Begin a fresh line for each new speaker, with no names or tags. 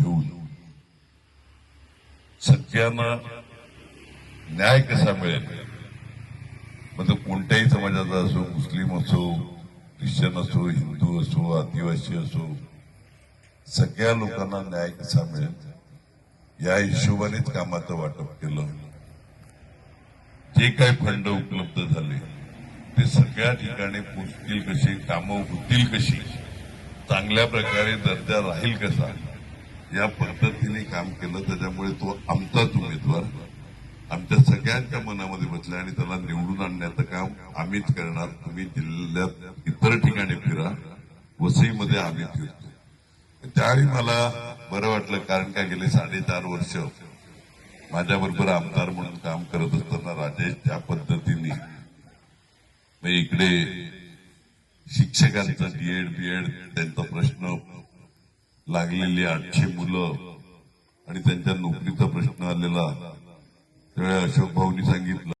घेऊन. सगळ्यांना न्याय कसा मिळेल? मग तो कोणत्याही समाजाचा असो मुस्लिम असो ख्रिश्चन असो हिंदू असो आदिवासी असो सगळ्या लोकांना न्याय कसा मिळेल? या हिशोबानेच कामाचं वाटप केलं. जे काही फंड उपलब्ध झाले ते सगळ्या ठिकाणी पोचतील कशी कामं होतील कशी चांगल्या प्रकारे दर्जा राहील कसा? या पद्धतीने काम केलं त्याच्यामुळे तो आमचाच उमेदवार. आमच्या सगळ्यांच्या मनामध्ये बसला आणि त्याला निवडून आणण्याचं काम आम्हीच करणार. तुम्ही जिल्ह्यात इतर ठिकाणी फिरा वसईमध्ये आम्ही फिरतो. त्यावेळी मला बरं वाटलं कारण का गेले साडेचार वर्ष माझ्याबरोबर आमदार म्हणून काम करत असताना राजेश त्या पद्धतीने मग इकडे शिक्षकांचा डीएड बीएड त्यांचा प्रश्न लागलेली आठशे मुलं आणि त्यांच्या नोकरीचा प्रश्न आलेला त्यावेळी अशोक भाऊनी सांगितलं.